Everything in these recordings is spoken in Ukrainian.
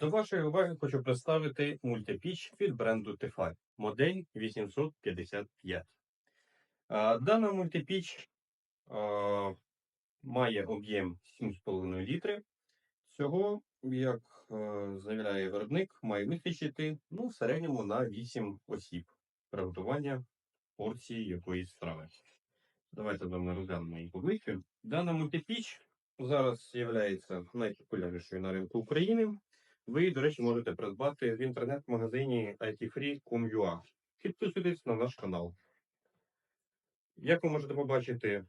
До вашої уваги хочу представити мультипіч від бренду Tefal, модель 855. Дана мультипіч має об'єм 7,5 літри. Всього, як е, заявляє виробник, має вистачити ну, в середньому на 8 осіб приготування порції якоїсь страви. Давайте ми розглянемо її поближче. Дана мультипіч зараз є найпопулярнішою на ринку України. Ви, до речі, можете придбати в інтернет-магазині itfree.com.ua. Підписуйтесь на наш канал. Як ви можете побачити,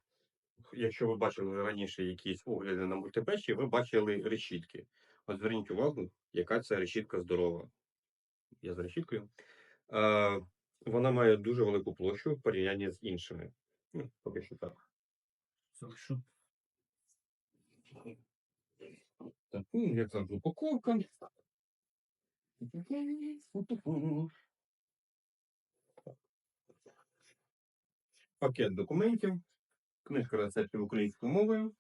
якщо ви бачили раніше якісь огляди на мультипечі, ви бачили решітки. От зверніть увагу, яка це решітка здорова. Я з решіткою. Е, вона має дуже велику площу в порівнянні з іншими. Ну, поки що так. Ну, як завжди, упаковка. Пакет документів, книжка рецептів українською мовою,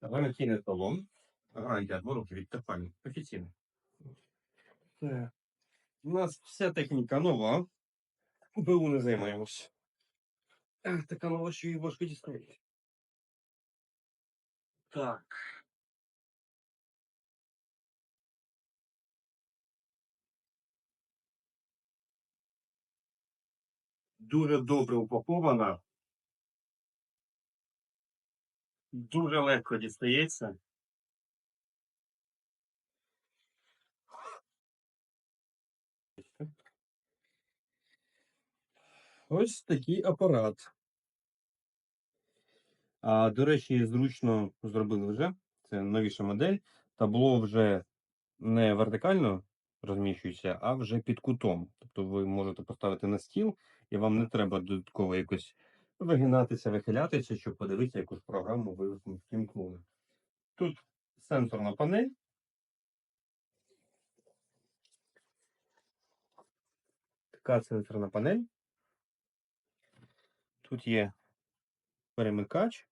гарантійний талон, гарантія роки від Тефалі, офіційно. У нас вся техніка нова. БУ не займаємось. Така нова, що її важко дістати. Так. Дуже добре упакована. Дуже легко дістається. Ось такий апарат. А, до речі, зручно зробили вже. Це новіша модель. Табло вже не вертикально розміщується, а вже під кутом. Тобто ви можете поставити на стіл, і вам не треба додатково якось вигинатися, вихилятися, щоб подивитися, яку ж програму ви вмкнули. Тут сенсорна панель. Така сенсорна панель. Тут є перемикач.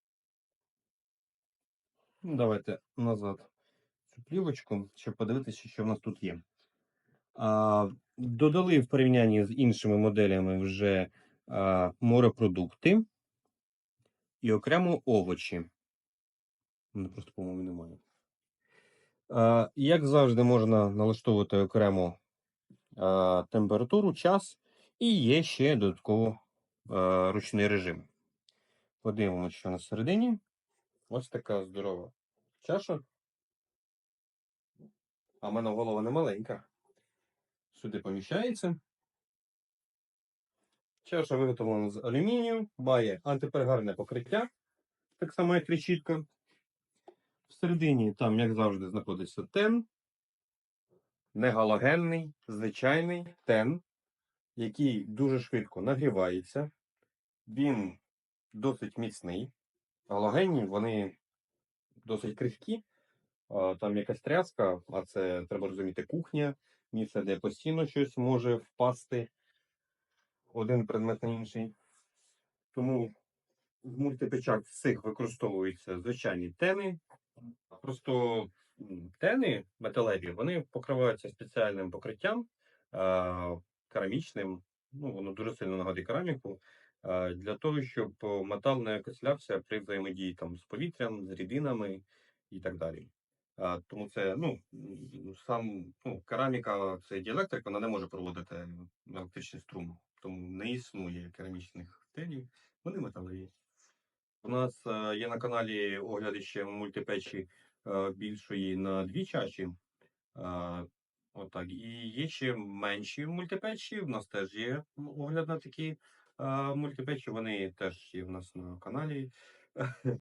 Ну, Давайте назад цю плівочку, щоб подивитися, що в нас тут є. Додали в порівнянні з іншими моделями вже морепродукти і окремо овочі. Мене просто, по-моєму, немає. Як завжди, можна налаштовувати окремо температуру, час, і є ще додатково ручний режим. Подивимося, що на середині. Ось така здорова чаша. А в мене голова не маленька. Сюди поміщається. Чаша виготовлена з алюмінію, має антиперегарне покриття, так само як решітка. Всередині, там, як завжди, знаходиться тен, не галогенний, звичайний тен, який дуже швидко нагрівається. Він досить міцний. Галогенні, вони досить крихкі. Там якась тряска, а це треба розуміти кухня, місце, де постійно щось може впасти один предмет на інший. Тому в мультипечах всіх використовуються звичайні тени. Просто тени металеві вони покриваються спеціальним покриттям керамічним. Ну, воно дуже сильно нагадує кераміку. Для того, щоб метал не окислявся при взаємодії там, з повітрям, з рідинами і так далі. А, Тому це ну, сам ну, кераміка, це діелектрик, вона не може проводити електричний струм, тому не існує керамічних тенів, вони металеві. У нас е, є на каналі огляди ще мультипечі е, більшої на дві чаші. Е, Отак. І є ще менші мультипечі. У нас теж є огляд на такі е, мультипечі. Вони теж є в нас на каналі.